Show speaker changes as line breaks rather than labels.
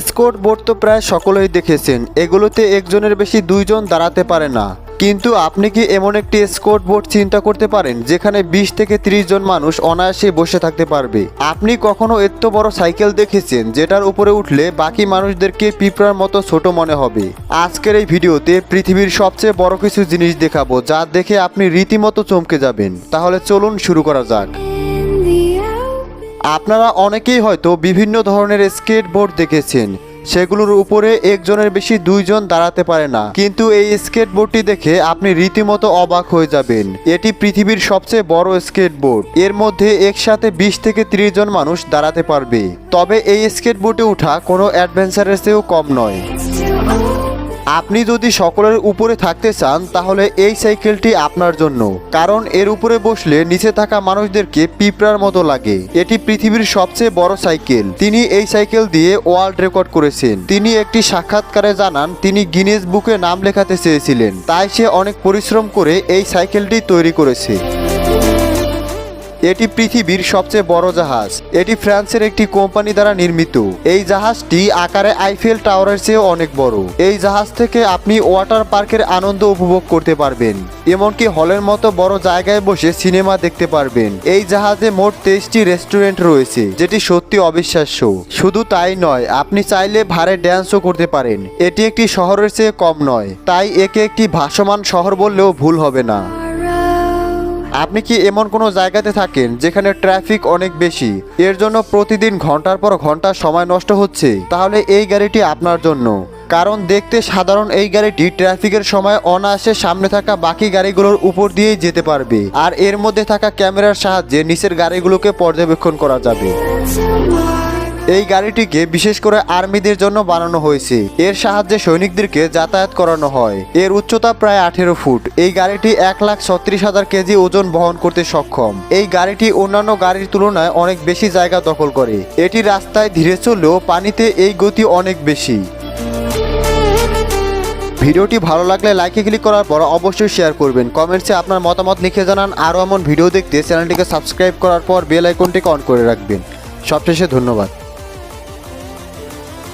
Skate board তো প্রায় সকলেই দেখেছেন, এগুলোতে একজনের বেশি দুইজন দাঁড়াতে পারে না। কিন্তু আপনি কি এমন একটি স্কোট বোর্ড চিন্তা করতে পারেন, যেখানে বিশ থেকে ত্রিশ জন মানুষ অনায়াসে বসে থাকতে পারবে? আপনি কখনো এত বড় সাইকেল দেখেছেন, যেটার উপরে উঠলে বাকি মানুষদেরকে পিঁপড়ার মতো ছোট মনে হবে? আজকের এই ভিডিওতে পৃথিবীর সবচেয়ে বড় কিছু জিনিস দেখাবো, যা দেখে আপনি রীতিমতো চমকে যাবেন। তাহলে চলুন শুরু করা যাক। আপনারা অনেকেই হয়তো বিভিন্ন ধরনের স্কেটবোর্ড দেখেছেন। সেগুলোর উপরে একজনের বেশি দুইজন দাঁড়াতে পারে না। কিন্তু এই স্কেটবোর্ডটি দেখে আপনি রীতিমতো অবাক হয়ে যাবেন। এটি পৃথিবীর সবচেয়ে বড় স্কেটবোর্ড। এর মধ্যে একসাথে বিশ থেকে ত্রিশ জন মানুষ দাঁড়াতে পারবে। তবে এই স্কেটবোর্ডে ওঠা কোনো অ্যাডভেঞ্চারের চেয়েও কম নয়। আপনি যদি সকলের উপরে থাকতে চান, তাহলে এই সাইকেলটি আপনার জন্য। কারণ এর উপরে বসলে নিচে থাকা মানুষদেরকে পিঁপড়ার মতো লাগে। এটি পৃথিবীর সবচেয়ে বড় সাইকেল। তিনি এই সাইকেল দিয়ে ওয়ার্ল্ড রেকর্ড করেছেন। তিনি একটি সাক্ষাৎকারে জানান, তিনি গিনেস বুকে নাম লেখাতে চেয়েছিলেন। তাই সে অনেক পরিশ্রম করে এই সাইকেলটি তৈরি করেছে। এটি পৃথিবীর সবচেয়ে বড় জাহাজ। এটি ফ্রান্সের একটি কোম্পানি দ্বারা নির্মিত। এই জাহাজটি আকারে আইফেল টাওয়ারের চেয়ে অনেক বড়। এই জাহাজ থেকে আপনি ওয়াটার পার্কের আনন্দ উপভোগ করতে পারবেন। এমনকি হলের মতো বড় জায়গায় বসে সিনেমা দেখতে পারবেন। এই জাহাজে মোট তেইশটি রেস্টুরেন্ট রয়েছে, যেটি সত্যি অবিশ্বাস্য। শুধু তাই নয়, আপনি চাইলে ভাড়ে ড্যান্সও করতে পারেন। এটি একটি শহরের চেয়ে কম নয়, তাই একে একটি ভাসমান শহর বললেও ভুল হবে না। আপনি কি এমন কোনো জায়গাতে থাকেন যেখানে ট্রাফিক অনেক বেশি? এর জন্য প্রতিদিন ঘণ্টার পর ঘণ্টা সময় নষ্ট হচ্ছে। তাহলে এই গাড়িটি আপনার জন্য। কারণ দেখতে সাধারণ এই গাড়িটি ট্রাফিকের সময় অনায়াসে সামনে থাকা বাকি গাড়িগুলোর উপর দিয়েই যেতে পারবে। আর এর মধ্যে থাকা ক্যামেরার সাহায্যে নিচের গাড়িগুলোকে পর্যবেক্ষণ করা যাবে। এই গাড়িটিকে বিশেষ করে আর্মিদের জন্য বানানো হয়েছে। এর সাহায্যে সৈনিকদেরকে যাতায়াত করানো হয়। এর উচ্চতা প্রায় আঠেরো ফুট। এই গাড়িটি এক লাখ ছত্রিশ হাজার কেজি ওজন বহন করতে সক্ষম। এই গাড়িটি অন্যান্য গাড়ির তুলনায় অনেক বেশি জায়গা দখল করে। এটি রাস্তায় ধীরে চললেও পানিতে এই গতি অনেক বেশি। ভিডিওটি ভালো লাগলে লাইকে ক্লিক করার পর অবশ্যই শেয়ার করবেন। কমেন্টসে আপনার মতামত লিখে জানান। আরও এমন ভিডিও দেখতে চ্যানেলটিকে সাবস্ক্রাইব করার পর বেল আইকনটিকে অন করে রাখবেন। সবশেষে ধন্যবাদ।